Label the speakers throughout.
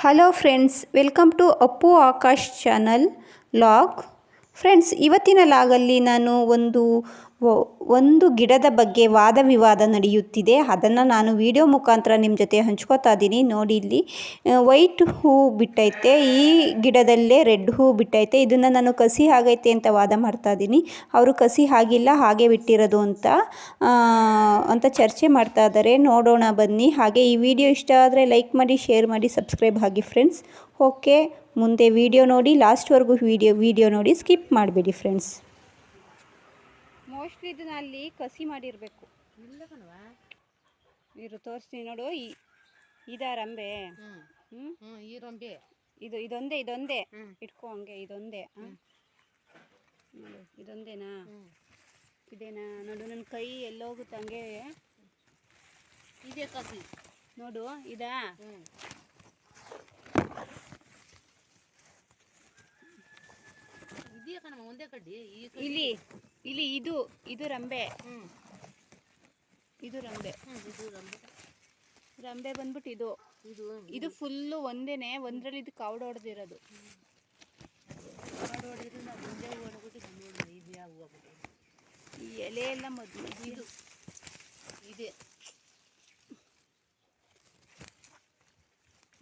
Speaker 1: Hello friends welcome to Appu Akash channel log friends ಇವತ್ತಿನ ಲಾಗಲ್ಲಿ ನಾನು ಒಂದು ಒಂದು ಗಿಡದ ಬಗ್ಗೆ ವಾದ ವಿವಾದ ನಡೆಯುತ್ತಿದೆ. ಅದನ್ನು ನಾನು ವಿಡಿಯೋ ಮುಖಾಂತರ ನಿಮ್ಮ ಜೊತೆ ಹಂಚ್ಕೋತಾ ಇದ್ದೀನಿ. ನೋಡಿ ಇಲ್ಲಿ ವೈಟ್ ಹೂ ಬಿಟ್ಟೈತೆ. ಈ ಗಿಡದಲ್ಲೇ ರೆಡ್ ಹೂ ಬಿಟ್ಟೈತೆ. ಇದನ್ನು ನಾನು ಕಸಿ ಆಗೈತೆ ಅಂತ ವಾದ ಮಾಡ್ತಾ ಇದ್ದೀನಿ. ಅವರು ಕಸಿ ಆಗಿಲ್ಲ, ಹಾಗೆ ಬಿಟ್ಟಿರೋದು ಅಂತ ಅಂತ ಚರ್ಚೆ ಮಾಡ್ತಾ ಇದ್ದಾರೆ. ನೋಡೋಣ, ಬನ್ನಿ. ಹಾಗೆ ಈ ವಿಡಿಯೋ ಇಷ್ಟ ಆದರೆ ಲೈಕ್ ಮಾಡಿ, ಶೇರ್ ಮಾಡಿ, ಸಬ್ಸ್ಕ್ರೈಬ್ ಆಗಿ ಫ್ರೆಂಡ್ಸ್. ಓಕೆ, ಮುಂದೆ ವಿಡಿಯೋ ನೋಡಿ, ಲಾಸ್ಟ್ವರೆಗೂ ವಿಡಿಯೋ ವಿಡಿಯೋ ನೋಡಿ ಸ್ಕಿಪ್ ಮಾಡಬೇಡಿ ಫ್ರೆಂಡ್ಸ್. ಮೋಸ್ಟ್ಲಿ ಇದನ್ನ ಅಲ್ಲಿ ಕಸಿ ಮಾಡಿರಬೇಕು.
Speaker 2: ಇಲ್ಲ ಕಣವ
Speaker 1: ಇರು ತೋರಿಸ್ತೀನಿ ನೋಡು ಈ ಇದಾ ರಂಬೆ.
Speaker 2: ಹ್ಮ್.
Speaker 1: ಹ್ಞೂ
Speaker 2: ಹ್ಮ್ ಈ ರಂಬೆ.
Speaker 1: ಇದು ಇದೊಂದೇ ಇದೊಂದೇ.
Speaker 2: ಹ್ಮ್.
Speaker 1: ಇಟ್ಕೋ ಹಂಗೆ ಇದೊಂದೇ. ಆ? ನೋಡು ಇದೊಂದೇನಾ? ಇದೇನಾ? ನೋಡು ನನ್ನ ಕೈ ಎಲ್ಲೋಗುತ್ತೆ ಹಂಗೆ.
Speaker 2: ಇದೇ ಕಸಿ.
Speaker 1: ನೋಡು ಇದಾ?
Speaker 2: ಇದೆಯಾ ಕಣವ ಒಂದೇ ಕಡ್ಡಿ? ಈ ಕಡ್ಡಿ
Speaker 1: ಇಲ್ಲಿ. ಇಲ್ಲಿ ಇದು ಇದು ರಂಬೆ. ಇದು ರಂಬೆ.
Speaker 2: ರಂಬೆ.
Speaker 1: ರಂಬೆ ಬಂದ್ಬಿಟ್ಟು ಇದು.
Speaker 2: ಇದು
Speaker 1: ಫುಲ್ಲು ಒಂದೇನೆ ಒಂದ್ರಲ್ಲಿ ಇದು ಕಾವಡು ಹೊಡೆದಿರೋದು. ಈ ಎಲೆ ಎಲ್ಲ ಮೊದಲು
Speaker 2: ಇದು. ಇದೆ.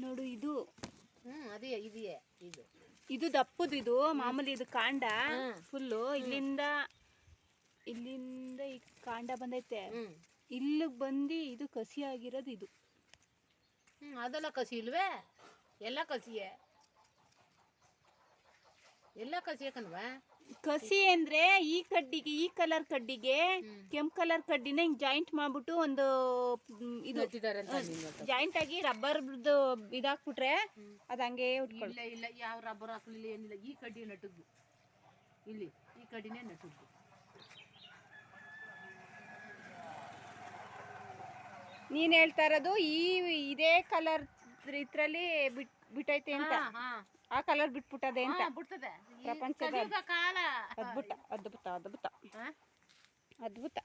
Speaker 1: ನೋಡು ಇದು.
Speaker 2: ಅದೇ ಇದೆಯೇ ಇದು.
Speaker 1: ಇದು ದಪ್ಪದು ಇದು ಮಾಮೂಲಿ ಇದು ಕಾಂಡ ಫುಲ್ಲು. ಇಲ್ಲಿಂದ ಇಲ್ಲಿಂದ ಈ ಕಾಂಡ ಬಂದೈತೆ. ಇಲ್ಲಿಗ್ ಬಂದು ಇದು ಕಸಿ ಆಗಿರೋದು ಇದು.
Speaker 2: ಹ್ಮ್ ಅದೆಲ್ಲ ಕಸಿ ಇಲ್ವೇ? ಎಲ್ಲ ಕಸಿಯೇ? ಎಲ್ಲ ಕಸಿ ಯಾಕನ್ವಾ
Speaker 1: ಕಸಿ ಅಂದ್ರೆ ಈ ಕಡ್ಡಿಗೆ ಈ ಕಲರ್ ಕಡ್ಡಿಗೆ. ಕೆಂಪ್ ಕಲರ್ ಕಡ್ಡಿನ ಹಿಂಗ್ ಜಾಯಿಂಟ್ ಮಾಡ್ಬಿಟ್ಟು ಒಂದು ಇದು ಜಾಯಿಂಟ್ ಆಗಿ ರಬ್ಬರ್ದು ಇದಾಕ್ಬಿಟ್ರೆ ಅದ್ ಹಂಗೆ
Speaker 2: ಇಲ್ಲ ಇಲ್ಲ ಯಾವ ರಬ್ಬರ್ ಹಾಕ್ಲಿಲ್ಲ ಏನಿಲ್ಲ. ಈ ಕಡ್ಡಿ ನಟದ್ದು ಇಲ್ಲಿ ಈ ಕಡ್ಡಿನೇ ನಟದ್ದು
Speaker 1: ನೀನ್ ಹೇಳ್ತಾ ಇರೋದು ಈ ಇದೇ ಕಲರ್ ಇದ್ರಲ್ಲಿ ಬಿಟ್ ಬಿಟ್ಟೈತೆ ಅಂತ. ಆ ಕಲರ್ ಬಿಟ್ಬಿಟ್ಟದೆ ಅಂತ.
Speaker 2: ಬಿಡ್ತದೆ.
Speaker 1: ಪ್ರಪಂಚದ
Speaker 2: ಕಾಲ.
Speaker 1: ಅದ್ಭುತ ಅದ್ಭುತ ಅದ್ಭುತ? ಅದ್ಭುತ.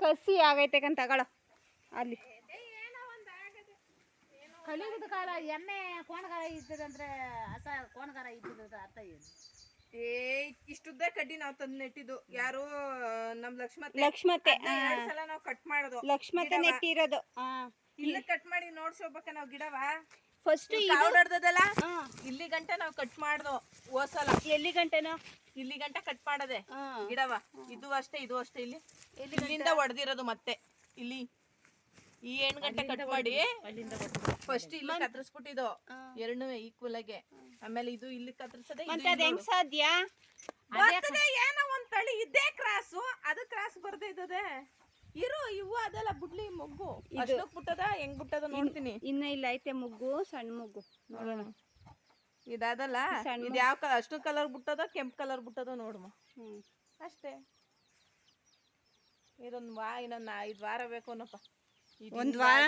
Speaker 1: ಕಸಿ ಆಗೈತೆ ಕಂತ ತಗೊಳ್ಳೋ. ಅಲ್ಲಿ.
Speaker 2: ಕಲಿಯುಗದ ಕಾಲ ಎಣ್ಣೆ ಕೋಣಗಾರ ಇದ್ದದಂದ್ರೆ ಹಸ ಕೋಣಗಾರ ಇದ್ದದ ಅರ್ಥ ಏನು?
Speaker 3: ಏ ಇಷ್ಟುದ್ದ ಕಡ್ಡಿ ನಾವ್ ತಂದ್ ನೆಟ್ಟಿದ್ದು ಯಾರು ನಮ್
Speaker 1: ಲಕ್ಷ್ಮತೆ
Speaker 3: ಲಕ್ಷ್ಮತೆ ಎರಡ್ ಸಲ ನಾವ್ ಕಟ್ ಮಾಡೋದು.
Speaker 1: ಲಕ್ಷ್ಮತೆ ನೆಟ್ಟಿರೋದು.
Speaker 3: ಇಲ್ಲ ಕಟ್ ಮಾಡಿ ನೋಡ್ಸೋಬೇಕ ನಾವ್ ಗಿಡವ?
Speaker 1: ಫಸ್ಟ್ ಓಡಾಡ್ದಲ್ಲ
Speaker 3: ಇಲ್ಲಿ ಗಂಟ ನಾವ್ ಕಟ್ ಮಾಡ್ದೋ ಹೋಸಲ
Speaker 1: ಎಲ್ಲಿ ಗಂಟೆನೋ?
Speaker 3: ಇಲ್ಲಿ ಗಂಟ ಕಟ್ ಮಾಡದೆ. ಗಿಡವ. ಇದು ಅಷ್ಟೇ ಇದು ಅಷ್ಟೇ. ಇಲ್ಲಿ ಇಲ್ಲಿಂದ ಒಡೆದಿರೋದು ಮತ್ತೆ. ಇಲ್ಲಿ ಈ ಹೆಣ್ ಗಂಟೆ ಕಟ್ ಮಾಡಿ ಫಸ್ಟ್ ಇಲ್ಲಿ ಕತ್ತರಿಸ್ಬಿಟ್ಟಿದ್ದು ಎರಡೂ ಈಕ್ವಲ್ ಆಗಿ. ಆಮೇಲೆ ಇದು ಇಲ್ಲಿ ಕತ್ತರಿಸದೆ
Speaker 1: ಮತ್ತೆ ಅದ್ ಹೆಂಗ್ ಸಾಧ್ಯ?
Speaker 3: ಬರ್ತದೆ ಏನೋ ಒಂದ್ ತಳಿ ಇದೇ ಕ್ರಾಸು ಅದು ಕ್ರಾಸ್ ಬರ್ದೇ ಇದ್ದದೆ ಇರು ಇವು ಅದಲ್ಲ ಬುಡ್ಲಿ ಮೊಗ್ಗು. ಅಷ್ಟಕ್ ಬಿಟ್ಟದ ಹೆಂಗ್ ಬಿಟ್ಟದ ನೋಡ್ತೀನಿ.
Speaker 1: ಇನ್ನ ಇಲ್ಲ ಐತೆ ಮುಗ್ಗು ಸಣ್ಣ ಮುಗ್ಗು. ನೋಡೋಣ.
Speaker 3: ಇದಾದಲ್ಲ ಇದು ಯಾವ ಅಷ್ಟು ಕಲರ್ ಬಿಟ್ಟದ ಕೆಂಪ್ ಕಲರ್ ಬಿಟ್ಟದ ನೋಡಮ್ಮ
Speaker 1: ಹ್ಮ್.
Speaker 3: ಅಷ್ಟೇ. ಇದೊಂದ್ ವಾ ಇನ್ನೊಂದ್ ಐದ್ ವಾರ ಬೇಕು ಅನ್ನಪ್ಪ.
Speaker 1: ಒಂದ್ ವಾರ